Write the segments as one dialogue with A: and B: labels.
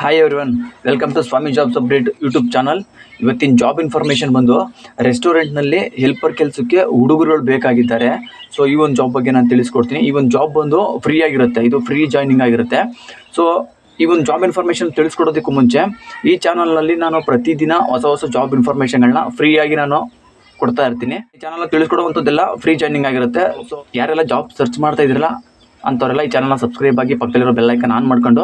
A: Hi everyone welcome to Swami jobs update YouTube channel ಇವತ್ತಿನ job information ಬಂದು ರೆಸ್ಟೋರೆಂಟ್ನಲ್ಲಿ helper ಕೆಲಸಕ್ಕೆ ಹುಡುಗರುಗಳು ಬೇಕಾಗಿದ್ದಾರೆ. ಸೊ ಈ ಒಂದು ಜಾಬ್ ಬಗ್ಗೆ ನಾನು ತಿಳಿಸ್ಕೊಡ್ತೀನಿ. ಈ ಒಂದು ಜಾಬ್ ಬಂದು ಫ್ರೀ ಆಗಿರುತ್ತೆ. ಇದು ಫ್ರೀ ಜಾಯ್ನಿಂಗ್ ಆಗಿರುತ್ತೆ. ಸೊ ಈ ಒಂದು ಜಾಬ್ ಇನ್ಫಾರ್ಮೇಷನ್ ತಿಳಿಸ್ಕೊಡೋದಕ್ಕೂ ಮುಂಚೆ ಈ ಚಾನಲ್ನಲ್ಲಿ ನಾನು ಪ್ರತಿದಿನ ಹೊಸ ಹೊಸ ಜಾಬ್ ಇನ್ಫಾರ್ಮೇಷನ್ಗಳನ್ನ ಫ್ರೀಯಾಗಿ ನಾನು ಕೊಡ್ತಾ ಇರ್ತೀನಿ. ಈ ಚಾನಲ್ ತಿಳಿಸ್ಕೊಡುವಂಥದ್ದೆಲ್ಲ ಫ್ರೀ ಜಾಯ್ನಿಂಗ್ ಆಗಿರುತ್ತೆ. ಸೊ ಯಾರೆಲ್ಲ ಜಾಬ್ ಸರ್ಚ್ ಮಾಡ್ತಾ ಇದ್ದೀರಲ್ಲ ಅಂಥವರೆಲ್ಲ ಈ ಚಾನಲ್ನ ಸಬ್ಸ್ಕ್ರೈಬ್ ಆಗಿ ಪಕ್ಕದಲ್ಲಿರೋ ಬೆಲ್ಲೈಕನ್ ಆನ್ ಮಾಡ್ಕೊಂಡು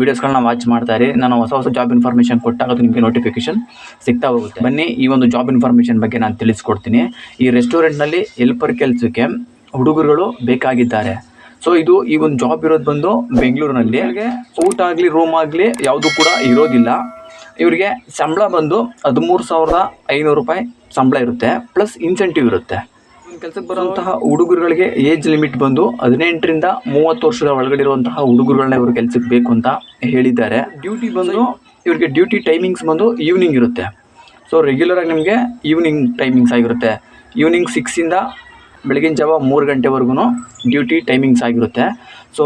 A: ವೀಡಿಯೋಸ್ಗಳನ್ನ ವಾಚ್ ಮಾಡ್ತಾ ಇರಿ. ನಾನು ಹೊಸ ಹೊಸ ಜಾಬ್ ಇನ್ಫಾರ್ಮೇಷನ್ ಕೊಟ್ಟಾಗ ಅದು ನಿಮಗೆ ನೋಟಿಫಿಕೇಷನ್ ಸಿಗ್ತಾ ಹೋಗುತ್ತೆ. ಬನ್ನಿ ಈ ಒಂದು ಜಾಬ್ ಇನ್ಫಾರ್ಮೇಷನ್ ಬಗ್ಗೆ ನಾನು ತಿಳಿಸ್ಕೊಡ್ತೀನಿ. ಈ ರೆಸ್ಟೋರೆಂಟ್ನಲ್ಲಿ ಹೆಲ್ಪರ್ ಕೆಲಸಕ್ಕೆ ಹುಡುಗರುಗಳು ಬೇಕಾಗಿದ್ದಾರೆ. ಸೊ ಇದು ಈ ಒಂದು ಜಾಬ್ ಇರೋದು ಬಂದು ಬೆಂಗಳೂರಿನಲ್ಲಿ. ಹಾಗೆ ಊಟ ಆಗಲಿ ರೂಮ್ ಆಗಲಿ ಯಾವುದು ಕೂಡ ಇರೋದಿಲ್ಲ. ಇವರಿಗೆ ಸಂಬಳ ಬಂದು ಹದಿಮೂರು ಸಾವಿರದ ಐನೂರು ರೂಪಾಯಿ ಸಂಬಳ ಇರುತ್ತೆ. ಪ್ಲಸ್ ಇನ್ಸೆಂಟಿವ್ ಇರುತ್ತೆ. ಕೆಲಸಕ್ಕೆ ಬರುವಂತಹ ಹುಡುಗರುಗಳಿಗೆ ಏಜ್ ಲಿಮಿಟ್ ಬಂದು ಹದಿನೆಂಟರಿಂದ ಮೂವತ್ತು ವರ್ಷದ ಒಳಗಡೆ ಇರುವಂತಹ ಹುಡುಗರುಗಳನ್ನ ಇವರು ಕೆಲಸಕ್ಕೆ ಬೇಕು ಅಂತ ಹೇಳಿದ್ದಾರೆ. ಡ್ಯೂಟಿ ಬಂದು ಇವರಿಗೆ ಡ್ಯೂಟಿ ಟೈಮಿಂಗ್ಸ್ ಬಂದು ಈವ್ನಿಂಗ್ ಇರುತ್ತೆ. ಸೊ ರೆಗ್ಯುಲರಾಗಿ ನಿಮಗೆ ಈವ್ನಿಂಗ್ ಟೈಮಿಂಗ್ಸ್ ಆಗಿರುತ್ತೆ. ಈವ್ನಿಂಗ್ ಸಿಕ್ಸಿಂದ ಬೆಳಗಿನ ಜಾವ ಮೂರು ಗಂಟೆವರೆಗೂ ಡ್ಯೂಟಿ ಟೈಮಿಂಗ್ಸ್ ಆಗಿರುತ್ತೆ. ಸೊ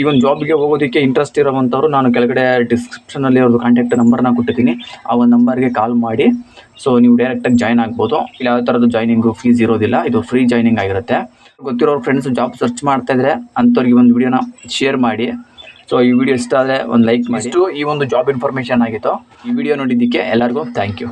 A: ಈ ಒಂದು ಜಾಬ್ಗೆ ಹೋಗೋದಕ್ಕೆ ಇಂಟ್ರೆಸ್ಟ್ ಇರೋವಂಥವ್ರು ನಾನು ಕೆಳಗಡೆ ಡಿಸ್ಕ್ರಿಪ್ಷನಲ್ಲಿ ಅವ್ರದ್ದು ಕಾಂಟ್ಯಾಕ್ಟ್ ನಂಬರ್ನ ಕೊಟ್ಟಿದ್ದೀನಿ. ಆ ಒಂದು ನಂಬರ್ಗೆ ಕಾಲ್ ಮಾಡಿ. ಸೊ ನೀವು ಡೈರೆಕ್ಟಾಗಿ ಜಾಯ್ನ್ ಆಗ್ಬೋದು. ಇಲ್ಲ, ಯಾವ ಥರದ್ದು ಜಾಯ್ನಿಂಗು ಫೀಸ್ ಇರೋದಿಲ್ಲ. ಇದು ಫ್ರೀ ಜಾಯ್ನಿಂಗ್ ಆಗಿರುತ್ತೆ. ಗೊತ್ತಿರೋ ಫ್ರೆಂಡ್ಸ್ ಜಾಬ್ ಸರ್ಚ್ ಮಾಡ್ತಾ ಇದ್ರೆ ಅಂಥವ್ರಿಗೆ ಒಂದು ವಿಡಿಯೋನ ಶೇರ್ ಮಾಡಿ. ಸೊ ಈ ವಿಡಿಯೋ ಇಷ್ಟ ಆದರೆ ಒಂದು ಲೈಕ್ ಮಾಡಿ. ಇಷ್ಟು ಈ ಒಂದು ಜಾಬ್ ಇನ್ಫಾರ್ಮೇಷನ್ ಆಗಿತ್ತು. ಈ ವಿಡಿಯೋ ನೋಡಿದ್ದಕ್ಕೆ ಎಲ್ಲರಿಗೂ ಥ್ಯಾಂಕ್ ಯು